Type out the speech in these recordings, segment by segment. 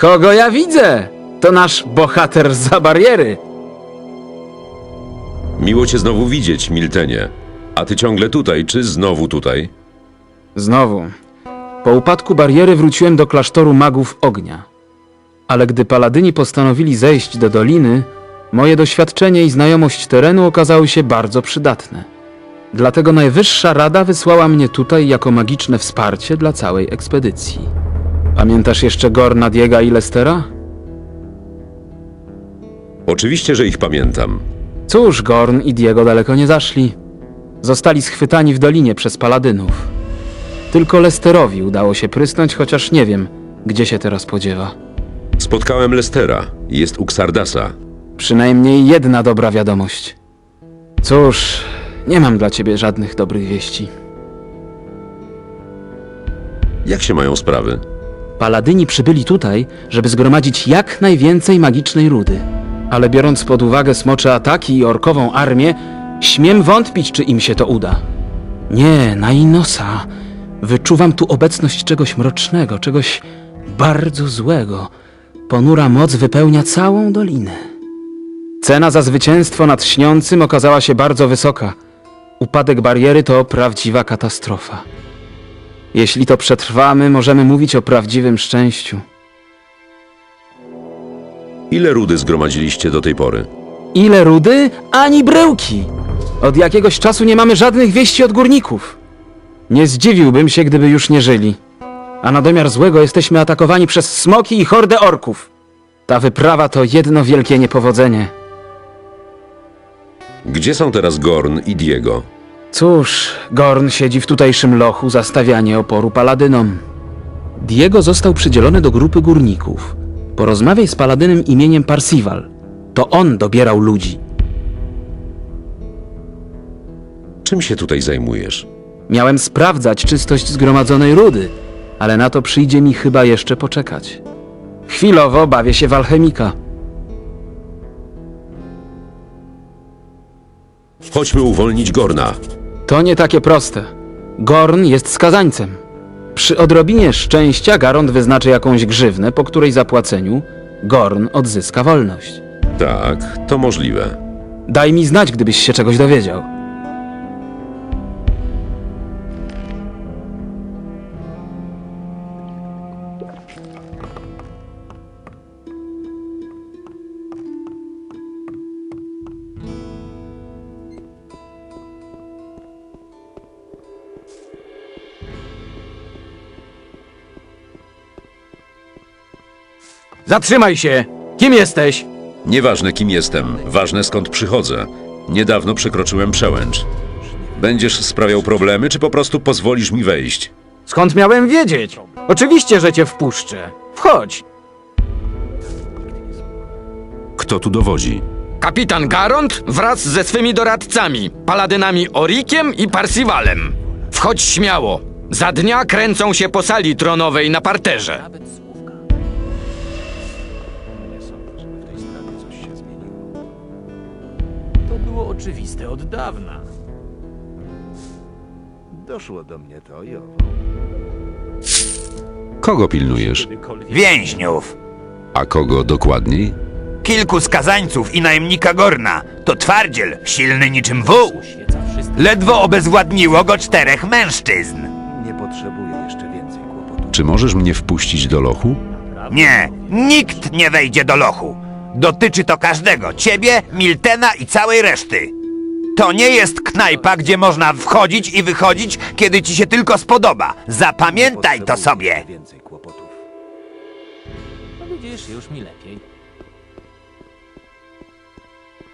Kogo ja widzę? To nasz bohater za bariery. Miło cię znowu widzieć, Miltenie. A ty ciągle tutaj, czy znowu tutaj? Znowu. Po upadku bariery wróciłem do klasztoru magów ognia. Ale gdy paladyni postanowili zejść do doliny, moje doświadczenie i znajomość terenu okazały się bardzo przydatne. Dlatego Najwyższa Rada wysłała mnie tutaj jako magiczne wsparcie dla całej ekspedycji. Pamiętasz jeszcze Gorna, Diega i Lestera? Oczywiście, że ich pamiętam. Cóż, Gorn i Diego daleko nie zaszli. Zostali schwytani w dolinie przez paladynów. Tylko Lesterowi udało się prysnąć, chociaż nie wiem, gdzie się teraz podziewa. Spotkałem Lestera. Jest u Xardasa. Przynajmniej jedna dobra wiadomość. Cóż, nie mam dla ciebie żadnych dobrych wieści. Jak się mają sprawy? Paladyni przybyli tutaj, żeby zgromadzić jak najwięcej magicznej rudy. Ale biorąc pod uwagę smocze ataki i orkową armię, śmiem wątpić, czy im się to uda. Nie, na Inosa. Wyczuwam tu obecność czegoś mrocznego, czegoś bardzo złego. Ponura moc wypełnia całą dolinę. Cena za zwycięstwo nad śniącym okazała się bardzo wysoka. Upadek bariery to prawdziwa katastrofa. Jeśli to przetrwamy, możemy mówić o prawdziwym szczęściu. Ile rudy zgromadziliście do tej pory? Ile rudy, ani bryłki! Od jakiegoś czasu nie mamy żadnych wieści od górników. Nie zdziwiłbym się, gdyby już nie żyli. A na domiar złego jesteśmy atakowani przez smoki i hordę orków. Ta wyprawa to jedno wielkie niepowodzenie. Gdzie są teraz Gorn i Diego? Cóż, Gorn siedzi w tutejszym lochu za stawianie oporu paladynom. Diego został przydzielony do grupy górników. Porozmawiaj z paladynem imieniem Parsival. To on dobierał ludzi. Czym się tutaj zajmujesz? Miałem sprawdzać czystość zgromadzonej rudy, ale na to przyjdzie mi chyba jeszcze poczekać. Chwilowo bawię się w alchemika. Chodźmy uwolnić Gorna. To nie takie proste. Gorn jest skazańcem. Przy odrobinie szczęścia Garond wyznaczy jakąś grzywnę, po której zapłaceniu Gorn odzyska wolność. Tak, to możliwe. Daj mi znać, gdybyś się czegoś dowiedział. Zatrzymaj się! Kim jesteś? Nieważne kim jestem, ważne skąd przychodzę. Niedawno przekroczyłem przełęcz. Będziesz sprawiał problemy, czy po prostu pozwolisz mi wejść? Skąd miałem wiedzieć? Oczywiście, że cię wpuszczę. Wchodź. Kto tu dowodzi? Kapitan Garond wraz ze swymi doradcami, paladynami Orikiem i Parsivalem. Wchodź śmiało. Za dnia kręcą się po sali tronowej na parterze. Było oczywiste od dawna. Doszło do mnie to i owo. Kogo pilnujesz? Więźniów, A kogo dokładniej? kilku skazańców i najemnika Gorna. To twardziel, silny niczym wół. Wszystko. Ledwo obezwładniło go czterech mężczyzn. Nie potrzebuję jeszcze więcej kłopotów. Czy możesz mnie wpuścić do lochu? Nie, nikt nie wejdzie do lochu. Dotyczy to każdego, ciebie, Miltena i całej reszty. To nie jest knajpa, gdzie można wchodzić i wychodzić, kiedy ci się tylko spodoba. Zapamiętaj to sobie. Więcej kłopotów. No widzisz, już mi lepiej.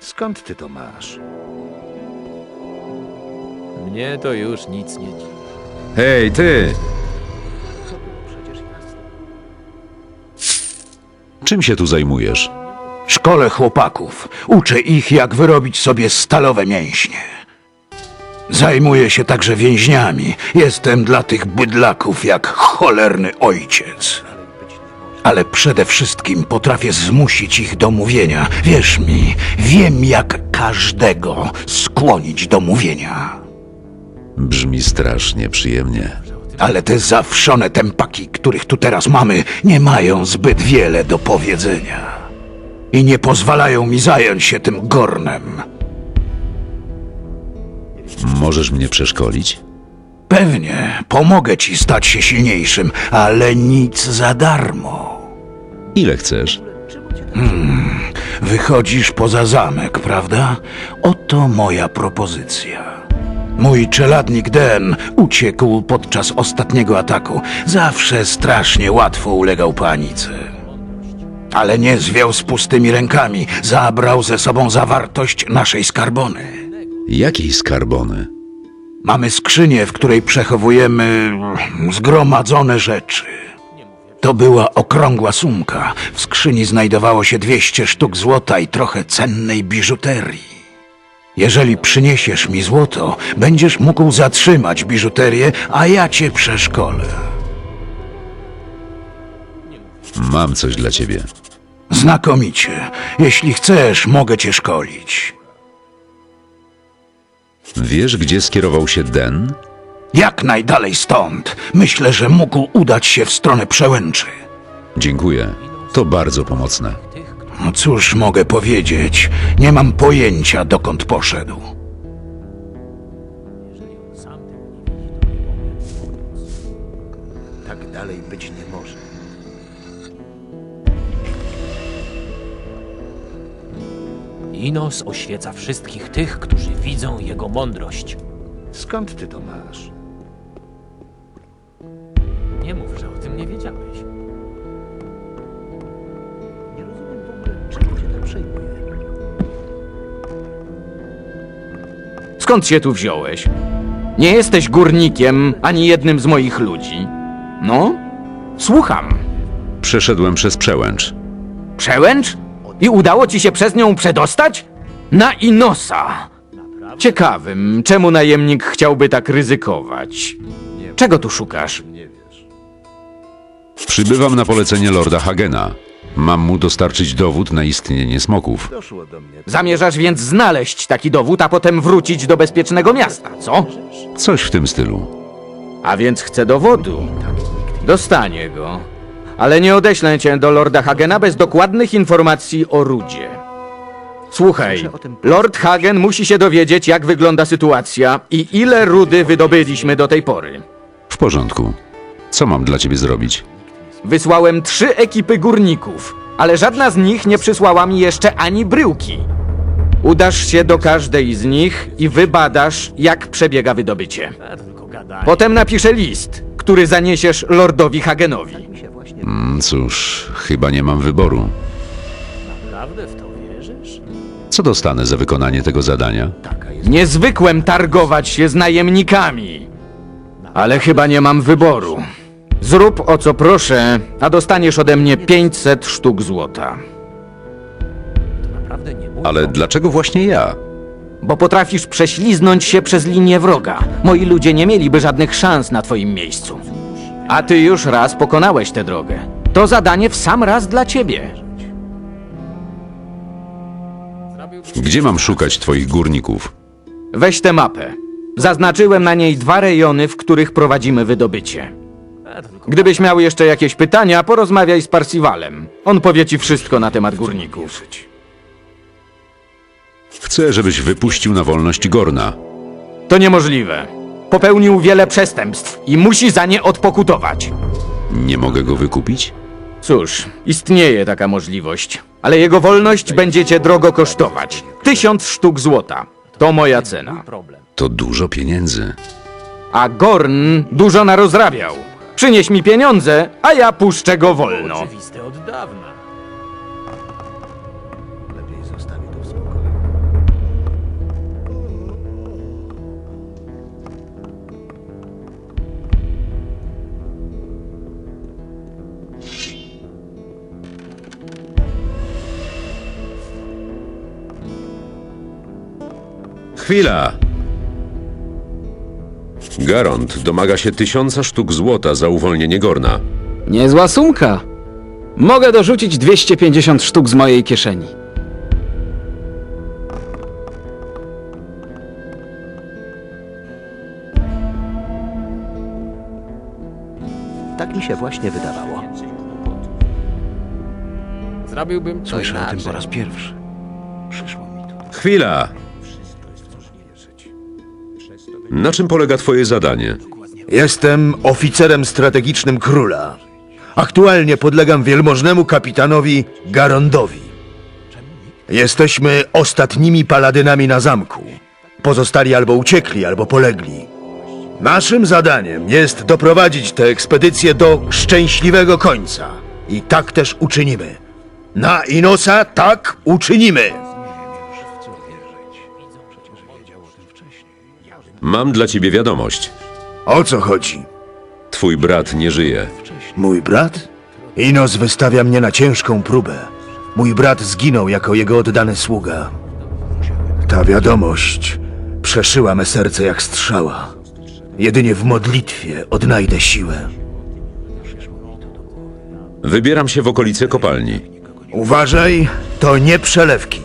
Skąd ty to masz? Mnie to już nic nie dziwi. Hej, ty! Czym się tu zajmujesz? Szkole chłopaków. Uczę ich, jak wyrobić sobie stalowe mięśnie. Zajmuję się także więźniami. Jestem dla tych bydlaków jak cholerny ojciec. Ale przede wszystkim potrafię zmusić ich do mówienia. Wierz mi, wiem jak każdego skłonić do mówienia. Brzmi strasznie przyjemnie. Ale te zawszone tempaki, których tu teraz mamy, nie mają zbyt wiele do powiedzenia. I nie pozwalają mi zająć się tym gornem. Możesz mnie przeszkolić? Pewnie, pomogę ci stać się silniejszym, ale nic za darmo. Ile chcesz? Wychodzisz poza zamek, prawda? Oto moja propozycja. Mój czeladnik Den uciekł podczas ostatniego ataku. Zawsze strasznie łatwo ulegał panice. Ale nie zwiał z pustymi rękami. Zabrał ze sobą zawartość naszej skarbony. Jakiej skarbony? Mamy skrzynię, w której przechowujemy zgromadzone rzeczy. To była okrągła sumka. W skrzyni znajdowało się 200 sztuk złota i trochę cennej biżuterii. Jeżeli przyniesiesz mi złoto, będziesz mógł zatrzymać biżuterię, a ja cię przeszkolę. Mam coś dla ciebie. Znakomicie. Jeśli chcesz, mogę cię szkolić. Wiesz, gdzie skierował się Den? Jak najdalej stąd. Myślę, że mógł udać się w stronę przełęczy. Dziękuję. To bardzo pomocne. No cóż mogę powiedzieć? Nie mam pojęcia, dokąd poszedł. Inos oświeca wszystkich tych, którzy widzą jego mądrość. Skąd ty to masz? Nie mów, że o tym nie wiedziałeś. Nie rozumiem w ogóle, czemu cię to przejmuje. Skąd się tu wziąłeś? Nie jesteś górnikiem ani jednym z moich ludzi. No? Słucham. Przeszedłem przez przełęcz. Przełęcz? I udało ci się przez nią przedostać? Na Inosa. Ciekawym, czemu najemnik chciałby tak ryzykować? Czego tu szukasz? Przybywam na polecenie lorda Hagena. Mam mu dostarczyć dowód na istnienie smoków. Zamierzasz więc znaleźć taki dowód, a potem wrócić do bezpiecznego miasta, co? Coś w tym stylu. A więc chce dowodu. Dostanie go. Ale nie odeślę cię do Lorda Hagena bez dokładnych informacji o Rudzie. Słuchaj, Lord Hagen musi się dowiedzieć, jak wygląda sytuacja i ile rudy wydobyliśmy do tej pory. W porządku. Co mam dla ciebie zrobić? Wysłałem trzy ekipy górników, ale żadna z nich nie przysłała mi jeszcze ani bryłki. Udasz się do każdej z nich i wybadasz, jak przebiega wydobycie. Potem napiszę list, który zaniesiesz Lordowi Hagenowi. Mm, Cóż, chyba nie mam wyboru. Naprawdę w to wierzysz? Co dostanę za wykonanie tego zadania? Niezwykłem targować się z najemnikami. Ale chyba nie mam wyboru. Zrób o co proszę, a dostaniesz ode mnie 500 sztuk złota. Naprawdę nie mój Ale dlaczego właśnie ja? Bo potrafisz prześliznąć się przez linię wroga. Moi ludzie nie mieliby żadnych szans na twoim miejscu. A ty już raz pokonałeś tę drogę. To zadanie w sam raz dla ciebie. Gdzie mam szukać twoich górników? Weź tę mapę. Zaznaczyłem na niej dwa rejony, w których prowadzimy wydobycie. Gdybyś miał jeszcze jakieś pytania, porozmawiaj z Parsivalem. On powie ci wszystko na temat górników. Chcę, żebyś wypuścił na wolność Gorna. To niemożliwe. Popełnił wiele przestępstw i musi za nie odpokutować. Nie mogę go wykupić? Cóż, istnieje taka możliwość, ale jego wolność będzie cię drogo kosztować. Tysiąc sztuk złota. To moja cena. To dużo pieniędzy. A Gorn dużo narozrabiał. Przynieś mi pieniądze, a ja puszczę go wolno. Oczywiste od dawna. Chwila! Garont domaga się tysiąca sztuk złota za uwolnienie Gorna. Niezła sumka. Mogę dorzucić 250 sztuk z mojej kieszeni. się właśnie wydawało. Zrobiłbym to Słyszę o tym inaczej. po raz pierwszy. Przyszło mi to. Chwila! Na czym polega twoje zadanie? Jestem oficerem strategicznym króla. Aktualnie podlegam wielmożnemu kapitanowi Garondowi. Jesteśmy ostatnimi paladynami na zamku. Pozostali albo uciekli, albo polegli. Naszym zadaniem jest doprowadzić tę ekspedycję do szczęśliwego końca. I tak też uczynimy. Na Inosa tak uczynimy. Mam dla ciebie wiadomość. O co chodzi? Twój brat nie żyje. Mój brat? Inos wystawia mnie na ciężką próbę. Mój brat zginął jako jego oddany sługa. Ta wiadomość przeszyła me serce jak strzała. Jedynie w modlitwie odnajdę siłę. Wybieram się w okolice kopalni. Uważaj, to nie przelewki.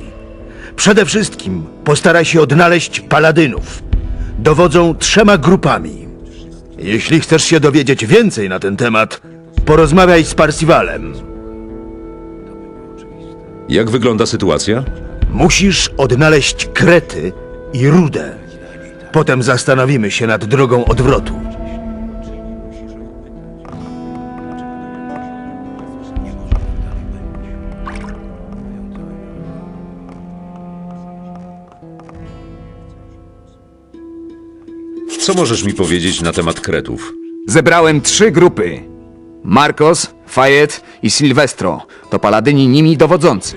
Przede wszystkim postaraj się odnaleźć paladynów. Dowodzą trzema grupami. Jeśli chcesz się dowiedzieć więcej na ten temat, porozmawiaj z Parsivalem. Jak wygląda sytuacja? Musisz odnaleźć krety i rudę. Potem zastanowimy się nad drogą odwrotu. Co możesz mi powiedzieć na temat kretów? Zebrałem trzy grupy. Marcos, Fayet i Silvestro to paladyni nimi dowodzący.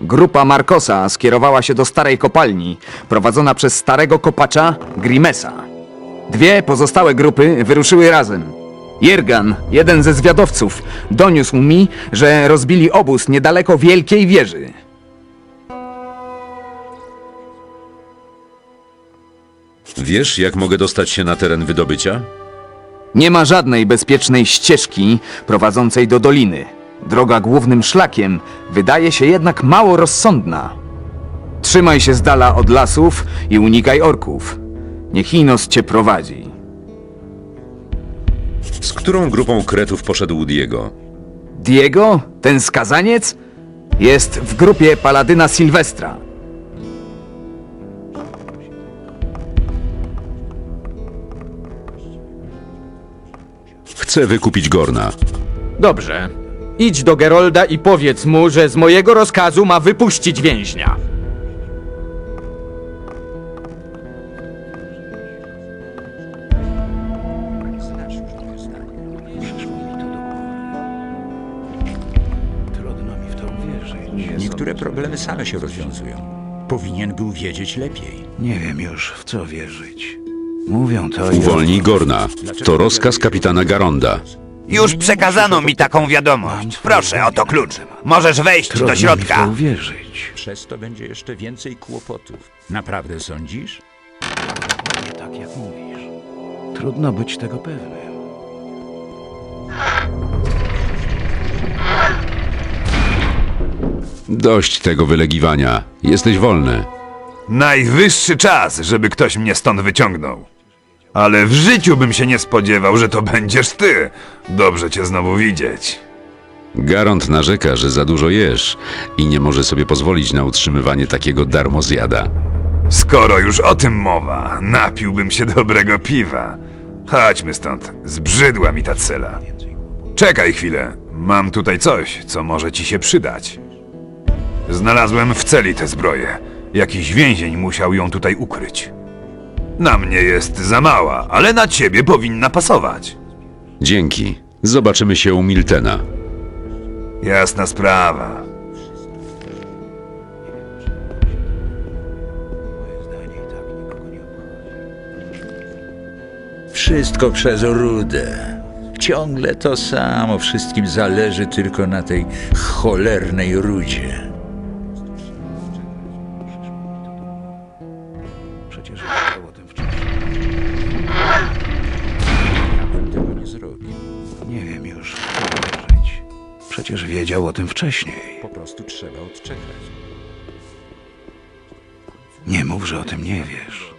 Grupa Marcosa skierowała się do starej kopalni, prowadzona przez starego kopacza Grimesa. Dwie pozostałe grupy wyruszyły razem. Jergan, jeden ze zwiadowców, doniósł mi, że rozbili obóz niedaleko Wielkiej Wieży. Wiesz, jak mogę dostać się na teren wydobycia? Nie ma żadnej bezpiecznej ścieżki prowadzącej do doliny. Droga głównym szlakiem wydaje się jednak mało rozsądna. Trzymaj się z dala od lasów i unikaj orków. Niech Inos cię prowadzi. Z którą grupą kretów poszedł Diego? Diego, ten skazaniec, jest w grupie paladyna Sylwestra. Chcę wykupić Gorna. Dobrze. Idź do Gerolda i powiedz mu, że z mojego rozkazu ma wypuścić więźnia. Trudno mi w to uwierzyć. Niektóre problemy same się rozwiązują. Powinien był wiedzieć lepiej. Nie wiem już, w co wierzyć. Mówią to i... Uwolnij Gorna. To rozkaz kapitana Garonda. Już przekazano mi taką wiadomość. Proszę, oto klucz. Możesz wejść Trudno do mi w to środka. uwierzyć. Przez to będzie jeszcze więcej kłopotów. Naprawdę sądzisz? Tak jak mówisz. Trudno być tego pewnym. Dość tego wylegiwania. Jesteś wolny. Najwyższy czas, żeby ktoś mnie stąd wyciągnął. Ale w życiu bym się nie spodziewał, że to będziesz ty. Dobrze cię znowu widzieć. Garont narzeka, że za dużo jesz i nie może sobie pozwolić na utrzymywanie takiego darmozjada. Skoro już o tym mowa, napiłbym się dobrego piwa. Chodźmy stąd. Zbrzydła mi ta cela. Czekaj chwilę. Mam tutaj coś, co może ci się przydać. Znalazłem w celi tę zbroję. Jakiś więzień musiał ją tutaj ukryć. Na mnie jest za mała, ale na ciebie powinna pasować. Dzięki. Zobaczymy się u Miltena. Jasna sprawa. Wszystko przez rudę. Ciągle to samo, wszystkim zależy tylko na tej cholernej rudzie. Wiedział o tym wcześniej. Tego nie zrobił. Nie wiem już, co wierzyć. Przecież wiedział o tym wcześniej. Po prostu trzeba odczekać. Nie mów, że o tym nie wiesz.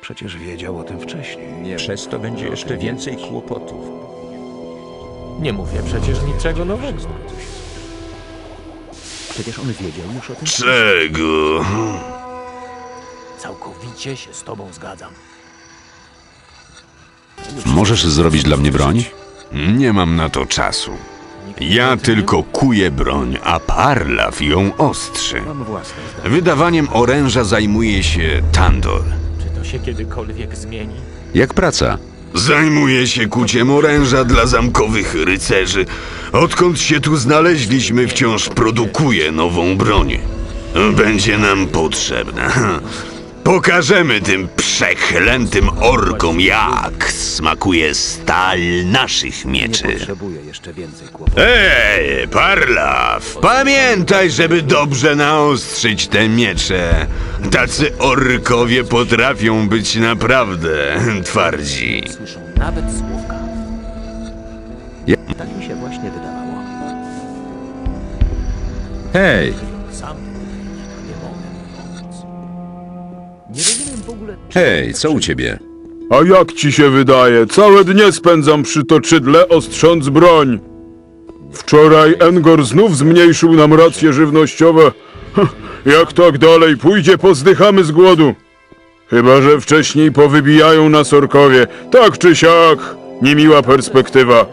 Przecież wiedział o tym wcześniej. Przez to będzie jeszcze więcej kłopotów. Nie mówię przecież niczego nowego. Przecież on wiedział już o tym. Czego? Całkowicie się z tobą zgadzam. Możesz zrobić dla mnie broń? Nie mam na to czasu. Ja tylko kuję broń, a Parlaw ją ostrzy. Mam własne zdanie. Wydawaniem oręża zajmuje się Tandor. Czy to się kiedykolwiek zmieni? Jak praca? Zajmuje się kuciem oręża dla zamkowych rycerzy. Odkąd się tu znaleźliśmy, wciąż produkuje nową broń. Będzie nam potrzebna. Pokażemy tym przeklętym orkom, jak smakuje stal naszych mieczy. Potrzebuję jeszcze więcej kłopotów. Ej, Parlaw! Pamiętaj, żeby dobrze naostrzyć te miecze. Tacy orkowie potrafią być naprawdę twardzi. Słyszą nawet słówka. Tak mi się właśnie wydawało. Hej! Sam Hej, co u ciebie? A jak ci się wydaje? Całe dnie spędzam przy toczydle, ostrząc broń. Wczoraj Engor znów zmniejszył nam racje żywnościowe. Jak tak dalej pójdzie, pozdychamy z głodu. Chyba, że wcześniej powybijają nas orkowie. Tak czy siak, niemiła perspektywa.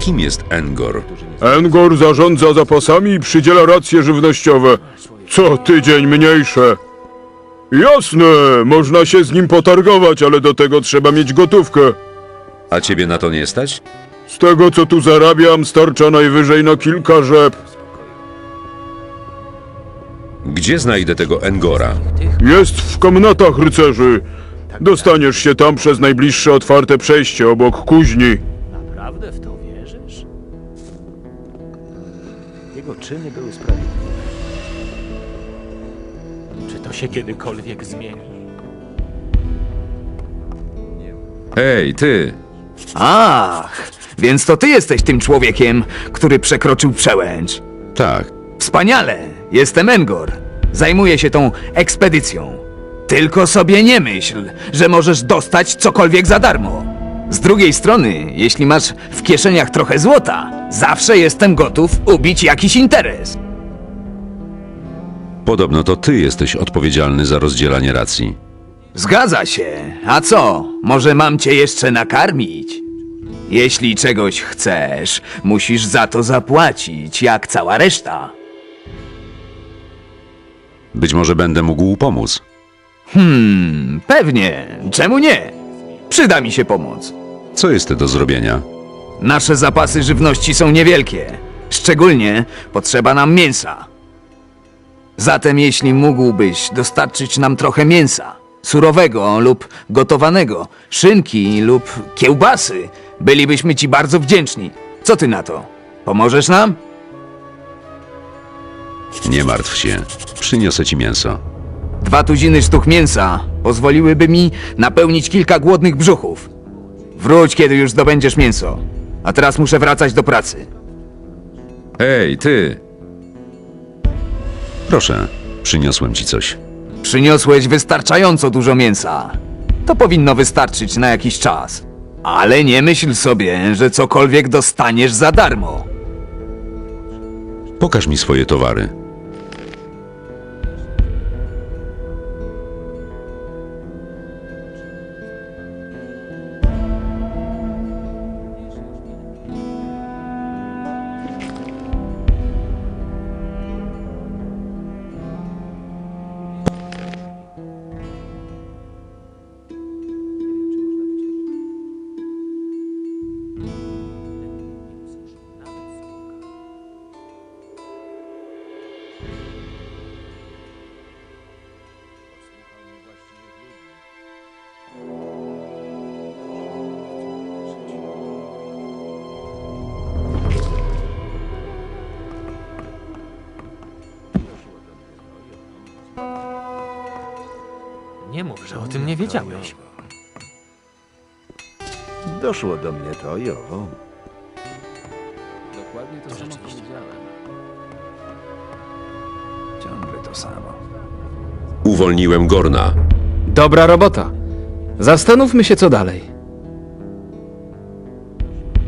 Kim jest Engor? Engor zarządza zapasami i przydziela racje żywnościowe. Co tydzień mniejsze. Jasne, można się z nim potargować, ale do tego trzeba mieć gotówkę. A ciebie na to nie stać? Z tego co tu zarabiam, starcza najwyżej na kilka rzep. Gdzie znajdę tego Engora? Jest w komnatach rycerzy. Dostaniesz się tam przez najbliższe otwarte przejście obok kuźni. Naprawdę w to wierzysz? jego czyny były sprawiedliwe. To się kiedykolwiek zmieni? Hej, ty! Ach, więc to ty jesteś tym człowiekiem, który przekroczył przełęcz. Tak. Wspaniale! Jestem Engor. Zajmuję się tą ekspedycją. Tylko sobie nie myśl, że możesz dostać cokolwiek za darmo. Z drugiej strony, jeśli masz w kieszeniach trochę złota, zawsze jestem gotów ubić jakiś interes. Podobno to ty jesteś odpowiedzialny za rozdzielanie racji. Zgadza się. A co? Może mam cię jeszcze nakarmić? Jeśli czegoś chcesz, musisz za to zapłacić, jak cała reszta. Być może będę mógł pomóc. Hmm, pewnie. Czemu nie? Przyda mi się pomoc. Co jest do zrobienia? Nasze zapasy żywności są niewielkie. Szczególnie potrzeba nam mięsa. Zatem jeśli mógłbyś dostarczyć nam trochę mięsa, surowego lub gotowanego, szynki lub kiełbasy, bylibyśmy ci bardzo wdzięczni. Co ty na to? Pomożesz nam? Nie martw się. Przyniosę ci mięso. Dwa tuziny sztuk mięsa pozwoliłyby mi napełnić kilka głodnych brzuchów. Wróć, kiedy już zdobędziesz mięso. A teraz muszę wracać do pracy. Hej, ty! Proszę, przyniosłem ci coś. Przyniosłeś wystarczająco dużo mięsa. To powinno wystarczyć na jakiś czas. Ale nie myśl sobie, że cokolwiek dostaniesz za darmo. Pokaż mi swoje towary. Mów, że o tym nie wiedziałeś. Doszło do mnie to i owo. Dokładnie to samo powiedziałem. Ciągle to samo. Uwolniłem Gorna. Dobra robota. Zastanówmy się, co dalej.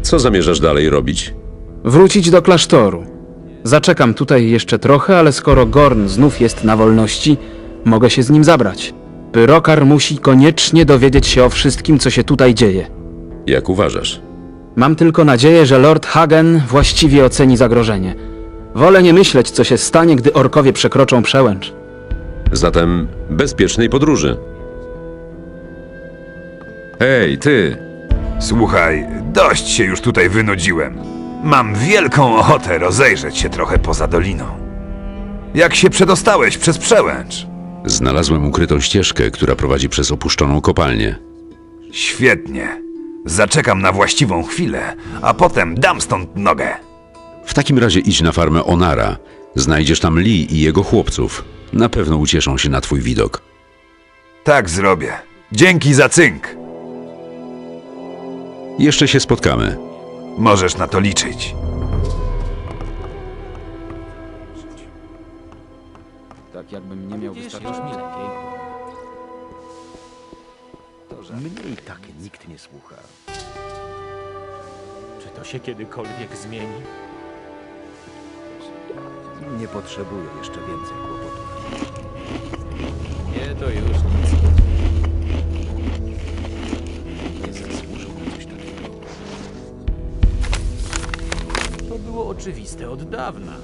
Co zamierzasz dalej robić? Wrócić do klasztoru. Zaczekam tutaj jeszcze trochę, ale skoro Gorn znów jest na wolności, mogę się z nim zabrać. Pyrokar musi koniecznie dowiedzieć się o wszystkim, co się tutaj dzieje. Jak uważasz? Mam tylko nadzieję, że Lord Hagen właściwie oceni zagrożenie. Wolę nie myśleć, co się stanie, gdy orkowie przekroczą przełęcz. Zatem bezpiecznej podróży. Hej, ty! Słuchaj, dość się już tutaj wynudziłem. Mam wielką ochotę rozejrzeć się trochę poza doliną. Jak się przedostałeś przez przełęcz? Znalazłem ukrytą ścieżkę, która prowadzi przez opuszczoną kopalnię. Świetnie. Zaczekam na właściwą chwilę, a potem dam stąd nogę. W takim razie idź na farmę Onara. Znajdziesz tam Lee i jego chłopców. Na pewno ucieszą się na twój widok. Tak zrobię. Dzięki za cynk. Jeszcze się spotkamy. Możesz na to liczyć. Jakbym nie miał wystarczająco. Mnie i tak nikt nie słucha. Czy to się kiedykolwiek zmieni? Nie potrzebuję jeszcze więcej kłopotów. Nie, to już nic. Nie zasłużył na coś takiego. To było oczywiste od dawna.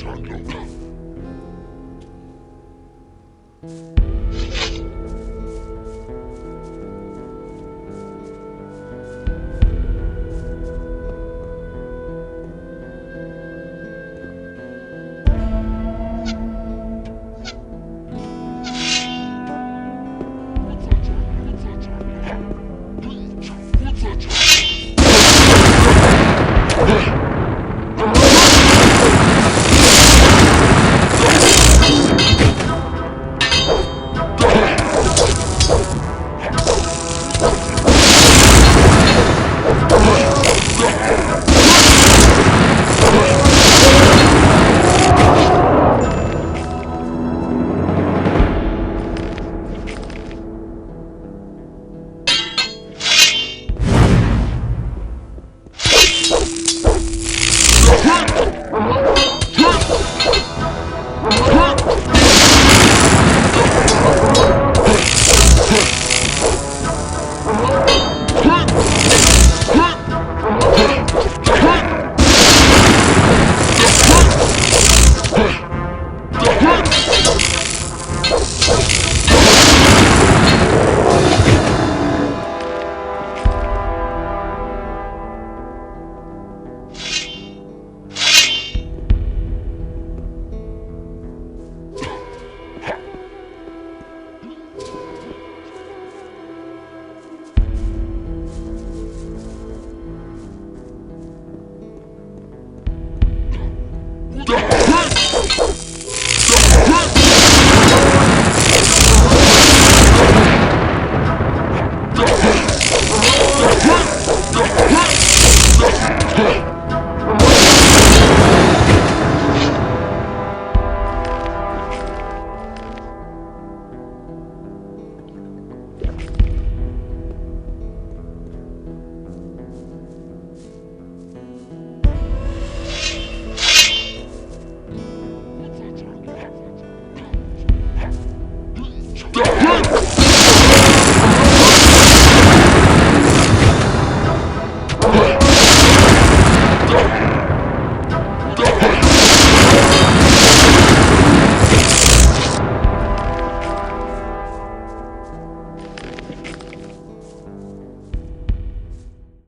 jungle.